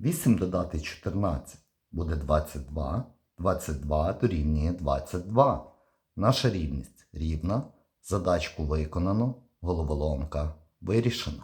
8 додати 14 буде 22, 22 дорівнює 22. Наша рівність рівна, задачку виконано, головоломка вирішена.